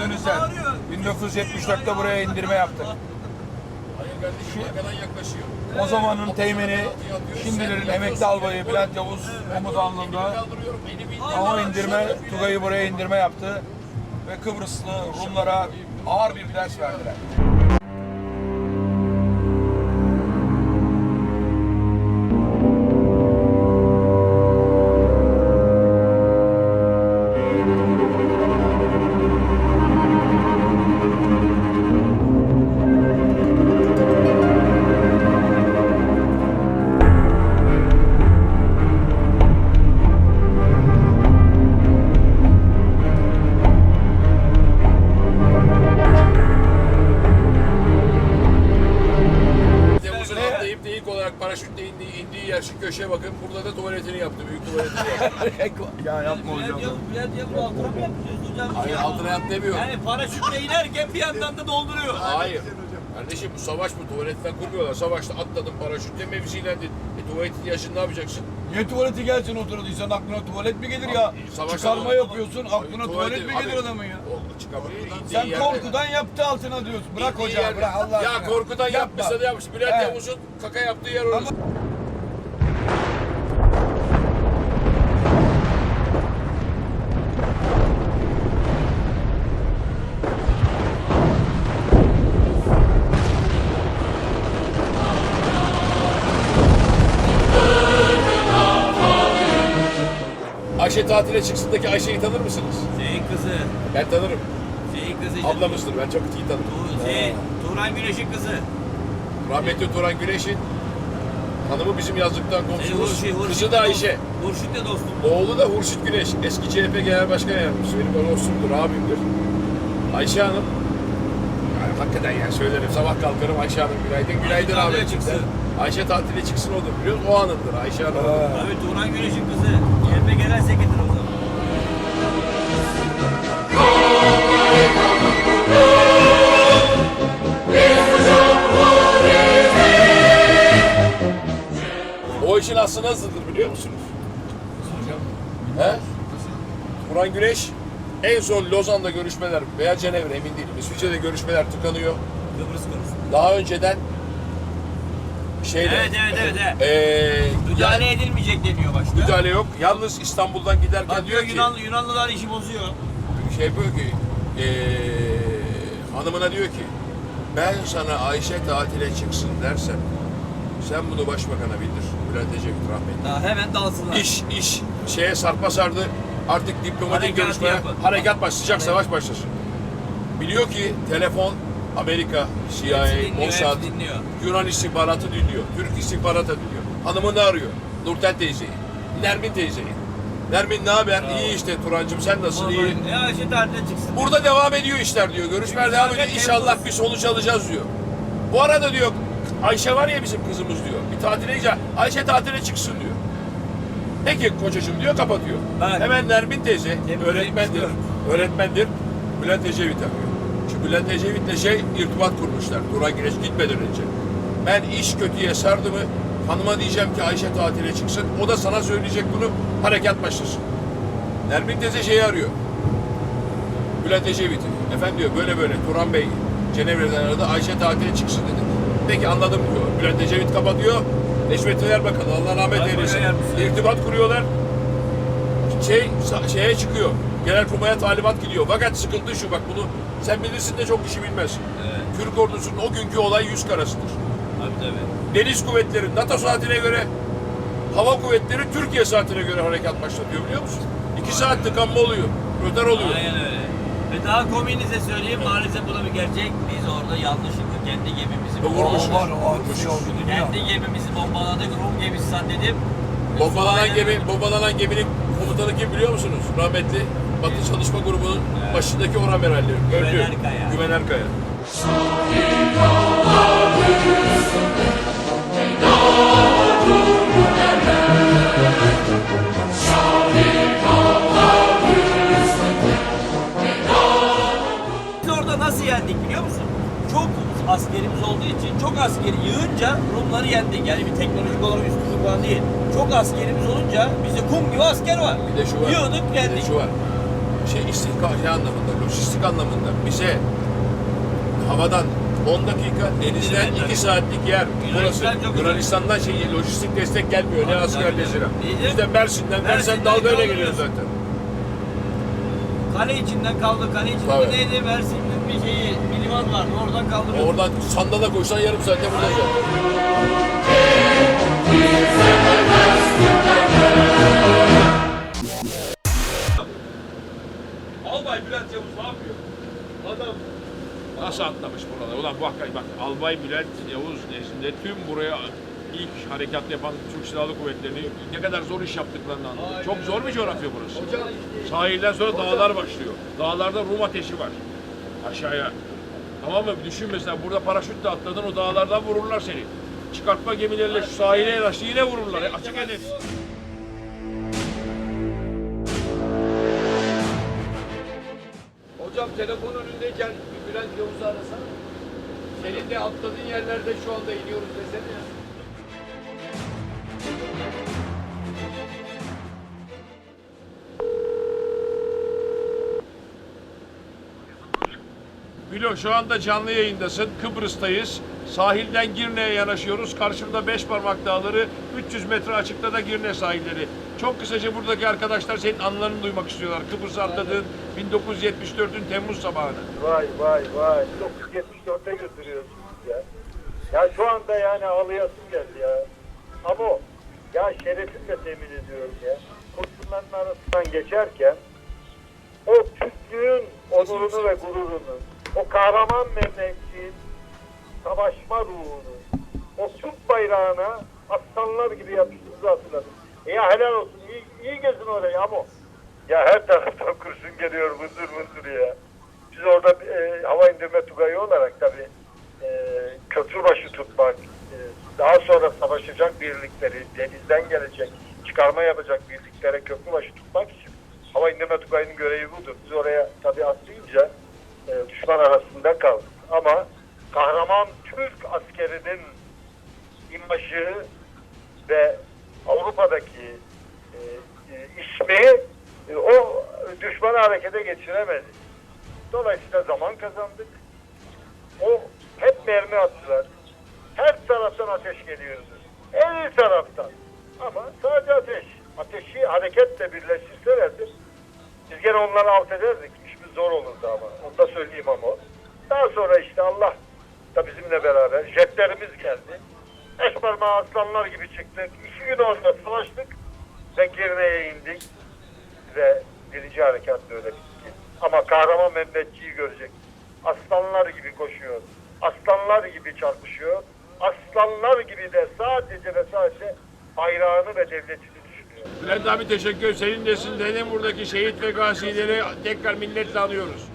gördünüz sen. 1974'te buraya indirme yaptık. Yaklaşıyor. O zamanın teğmeni, şimdilerin emekli albayı Bülent Yavuz komutanlığında hava indirme, Tugay'ı buraya indirme yaptı. Ve Kıbrıslı Rumlara ağır bir ders verdiler. Paraşütle indiği, indiği yer şu köşeye bakın. Burada da tuvaletini yaptı. Büyük tuvaletini yaptı. ya yapma hocam. Bülent Yavuz, Bülent Yavuz altına mı yapıyorsunuz hocam? Hayır altına yat demiyorum. Yani paraşütle inerken bir yandan da dolduruyor. Hayır. Kardeşim bu savaş bu. Tuvaletten kurmuyorlar. Savaşta atladın paraşütle mevzilendin. E tuvaletin yaşını ne yapacaksın? Niye tuvaleti gelsin otururduysan aklına tuvalet mi gelir ya? Savaşta- Çıkarma yapıyorsun aklına Tuvaleti- tuvalet mi gelir abi, adamın ya? o indiği Sen yerde- korkudan yaptı altına diyorsun. Bırak yerde- bırak Allah Ya aşkına. korkudan Yapma. yapmışsa da yapmış. Bülent Evet. Yavuz'un kaka yaptığı yer orası. Ayşe tatile çıksındaki Ayşe'yi tanır mısınız? Şeyin kızı, Ben tanırım. şeyin kızı. işte. Ablamızdır. Ben çok iyi tanırım. Tu- Şey, Turan Güneş'in kızı. Rahmetli Turan Güneş'in hanımı bizim yazlıktan Şey, komşumuz. Hurşit, Hurşit Kızı da Ayşe. Hurşit'le dostum. Oğlu da Hurşit Güneş. Eski CHP Genel Başkan Yardımcısı. Benim dostumdur, abimdir. Ayşe Hanım. Yani hakikaten yani söylerim. Sabah kalkarım Ayşe Hanım günaydın. Günaydın tatile abi. çıksın. Ayşe tatile çıksın o da biliyor musun? O hanımdır Ayşe Hanım. Tabii Turan Güneş'in kızı. CHP Genel Sekreteri o zaman. O işin aslı nasıldır biliyor musunuz? He? Turan Güneş en son Lozan'da görüşmeler veya Cenevre emin değilim. İsviçre'de görüşmeler tıkanıyor. Kıbrıs. Daha önceden şeyde Evet evet evet. evet. eee, Müdahale yani edilmeyecek deniyor başta. müdahale yok. Yalnız İstanbul'dan giderken Bak diyor diyor ki Yunan, Yunanlılar işi bozuyor. şey yapıyor ki eee, hanımına diyor ki ben sana Ayşe tatile çıksın dersem sen bunu başbakana bildir. Bülent Ecevit rahmetli. Daha hemen dalsınlar. İş iş şeye sarpa sardı. Artık diplomatik Harekat görüşmeler, yapın. harekat baş, sıcak savaş başlasın. Biliyor ki telefon Amerika, CIA, dinliyor, Mossad. Yunan istihbaratı dinliyor, Türk istihbaratı dinliyor. Hanımını arıyor, Nurten teyzeyi, Nermin teyzeyi. Nermin ne haber? İyi işte Turancım sen nasılsın? İyi. Ya çıksın. Burada devam ediyor işler diyor. Görüşmeler Çünkü devam ediyor. İnşallah bir sonuç alacağız diyor. Bu arada diyor Ayşe var ya bizim kızımız diyor. Bir tatile gidecek. Ayşe tatile çıksın diyor. Peki kocacığım diyor kapatıyor. Bak. Hemen Nermin teyze öğretmendir. 74. Öğretmendir. Bülent Ecevit arıyor. Bülent Ecevit'le şey irtibat kurmuşlar. Turan Güneş gitmeden önce. Ben iş kötüye sardı mı hanıma diyeceğim ki Ayşe tatile çıksın. O da sana söyleyecek bunu. Harekat başlasın. Nermin teyze şeyi arıyor. Bülent Ecevit'i. Efendim diyor böyle böyle Turan Bey Cenevre'den aradı Ayşe tatile çıksın dedi. Peki anladım diyor. Bülent Ecevit kapatıyor. Neşmettin Erbakan Allah rahmet eylesin. İrtibat kuruyorlar. Şey şeye çıkıyor. Genelkurmay'a talimat gidiyor. Fakat sıkıntı şu bak bunu sen bilirsin de çok kişi bilmez. Evet. Türk ordusunun o günkü olay yüz karasıdır. Tabii tabii. Deniz kuvvetleri NATO saatine göre hava kuvvetleri Türkiye saatine göre harekat başlatıyor biliyor musun? İki saat tıkanma oluyor. Rötar oluyor. Aynen öyle. Ve daha komiğinize söyleyeyim maalesef bu da bir gerçek. Biz orada yanlışlıkla kendi gemimizi vurmuşuz. Var o bir şey oldu dünya. Kendi gemimizi bombaladık. Rum gemisi zannedip. Bombalanan gemi, bombalanan geminin komutanı kim biliyor musunuz? Rahmetli Batı Çalışma Grubu'nun başındaki Orhan Meralli. Öldü. Güven Erkaya. Güven Erkaya. Biz orada nasıl yendik biliyor musun? Çok askerimiz olduğu için çok askeri yığınca Rumları yendik. Yani bir teknolojik olarak üstünlük falan değil. Çok askerimiz olunca bizde kum gibi asker var. Bir de şu var. Yığdık Bir de yendik. şu var. Şey istihkak şey anlamında, lojistik anlamında bize havadan 10 dakika, denizden Denizden 2 saatlik yer. Burası. Yunanistan'dan şey lojistik destek gelmiyor. Ne Tabii, asker tabii. ne zira. Bizim- Biz de Mersin'den, Mersin dalgayla geliyor kaldırıyorsun. zaten. Kale içinden kaldı. Kale içinde Tabii. neydi? Mersin'in bir şeyi, bir liman vardı. Oradan kaldırıyor. Oradan sandala koysan yarım saatte burada zaten. Ulan hakikaten bak Albay Bülent Yavuz nezdinde tüm buraya ilk harekat yapan Türk Silahlı Kuvvetleri'ni ne kadar zor iş yaptıklarını anladık. Çok zor bir coğrafya burası. Sahilden sonra dağlar başlıyor. Dağlarda Rum ateşi var. Aşağıya. Tamam mı? Düşün mesela burada paraşütle atladın o dağlardan vururlar seni. Çıkartma gemileriyle şu sahile yanaştı yine vururlar. E, Açık hedef. Hocam telefon önündeyken Bülent Yavuz'u arasana. Senin de atladığın yerlerde şu anda iniyoruz desene ya. Bilo şu anda canlı yayındasın. Kıbrıs'tayız. Sahilden Girne'ye yanaşıyoruz. Karşımda beş parmak dağları, 300 metre açıkta da Girne sahilleri. Çok kısaca buradaki arkadaşlar senin anılarını duymak istiyorlar. Kıbrıs'a atladığın 1974'ün Temmuz sabahını. Vay vay vay. 1974'e götürüyorsunuz ya. Ya şu anda yani ağlayasım geldi ya. Ama ya şerefimle temin ediyorum ya. Kurşunların arasından geçerken o Türklüğün onurunu ve gururunu, o kahraman memleketin savaşma ruhunu, o Türk bayrağına aslanlar gibi yapıştığınızı hatırladım. E ya helal olsun. İyi, iyi gezin orayı ama. Ya her taraftan kurşun geliyor mındır mındır ya. Biz orada e, hava indirme tugayı olarak tabii e, köprübaşı tutmak, e, daha sonra savaşacak birlikleri, denizden gelecek, çıkarma yapacak birliklere köprübaşı tutmak için hava indirme tugayının görevi budur. Biz oraya tabii atlayınca e, düşman arasında kaldık. Ama kahraman Türk askerinin imajı ve Avrupa'daki e, e, ismi düşmanı harekete geçiremedi. Dolayısıyla zaman kazandık. O hep mermi attılar. Her taraftan ateş geliyordu. Her taraftan. Ama sadece ateş. Ateşi hareketle birleştirselerdi biz gene onları alt ederdik. İşimiz zor olurdu ama. Onu da söyleyeyim ama. Daha sonra işte Allah da bizimle beraber jetlerimiz geldi. Beş parmağı aslanlar gibi çıktık. İki gün orada savaştık ve Girne'ye indik ve birinci harekat böyle bitti. Ama kahraman Mehmetçiği görecek. Aslanlar gibi koşuyor. Aslanlar gibi çarpışıyor. Aslanlar gibi de sadece ve sadece bayrağını ve devletini düşünüyor. Bülent abi teşekkür. Senin nesilden buradaki şehit ve gazileri tekrar minnetle anıyoruz.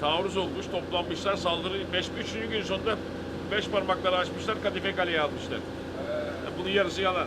Taarruz olmuş, toplanmışlar, saldırı 5 3. gün sonunda beş parmakları açmışlar, Kadife Kale'ye almışlar. Bunun yarısı yalan.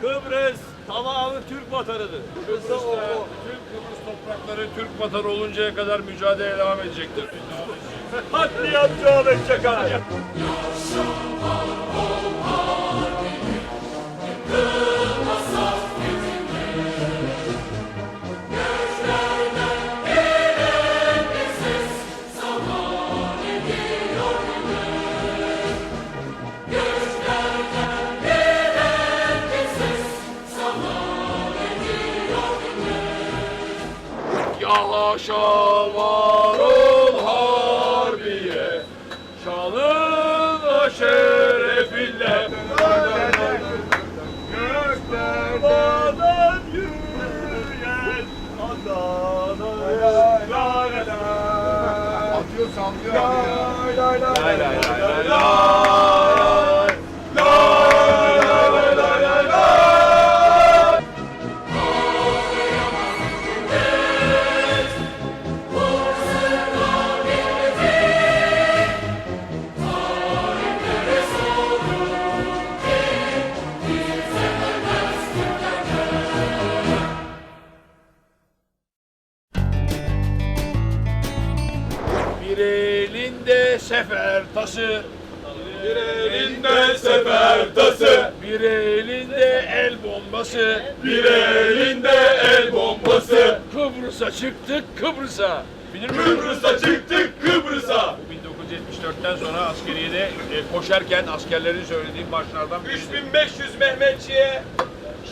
Kıbrıs tamamı Türk vatanıdır. Kıbrıs'ta o, o. Tüm Kıbrıs toprakları Türk vatanı oluncaya kadar mücadele devam edecektir. Katliam devam edecek Şanın o şerefinle Göklerde Göklerden yürüyen Adana'ya. Lanet Atıyor sallıyor. Lay lay lay lay lay tası Bir elinde sefer tası Bir elinde el bombası Bir elinde el bombası Kıbrıs'a çıktık Kıbrıs'a Bilir misin? Kıbrıs'a çıktık Kıbrıs'a 1974'ten sonra askeriyede e, koşarken askerlerin söylediği marşlardan birisi. 3500 Mehmetçiğe,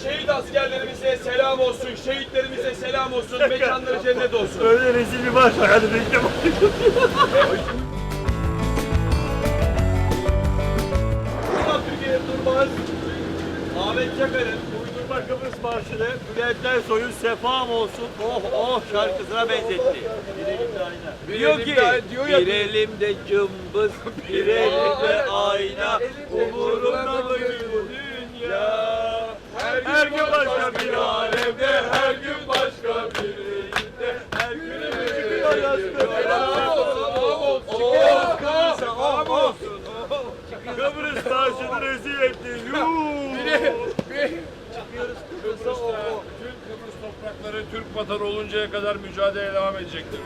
şehit askerlerimize selam olsun, şehitlerimize selam olsun, mekanları cennet olsun. Öyle rezil bir baş var. Hadi bekle Buradan Ahmet Çakar'ın uydurma Kıbrıs Marşı'nı Bülent Ersoy'un Sefam olsun, oh oh şarkısına benzetti. Diyor ki, bir elimde cımbız, bir elimde ayna, umurumda mı dünya? Her gün başka bir alemde, her gün başka bir elinde, her gün çıkıyoruz Kıbrıs'a, oh oh Kıbrıs'a, oh. Oh. Kıbrıs taşını rezil etti. Kıbrıs'ta bütün Kıbrıs toprakları Türk vatanı oluncaya kadar mücadele devam edecektir.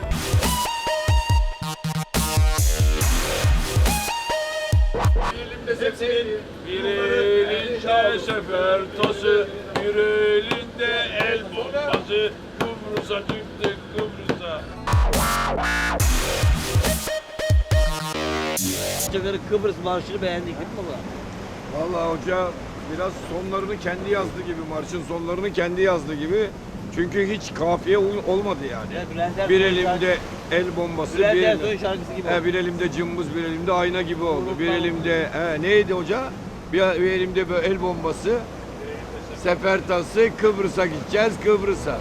Bir elimde sefer, bir elinde sefer tası, bir elinde el bombası. Kıbrıs'a çıktık Kıbrıs'a. Kıbrıs Marşı'nı beğendik değil mi baba? Vallahi hoca biraz sonlarını kendi yazdı gibi, marşın sonlarını kendi yazdı gibi. Çünkü hiç kafiye ol- olmadı yani. Ya Bülent Ersoy Bir elimde el bombası, Bülent bir elimde, şarkısı gibi. he, bir elimde cımbız, bir elimde ayna gibi oldu. Bir elimde he, neydi hoca? Bir, bir elimde böyle el bombası, sefer tası, Kıbrıs'a gideceğiz Kıbrıs'a.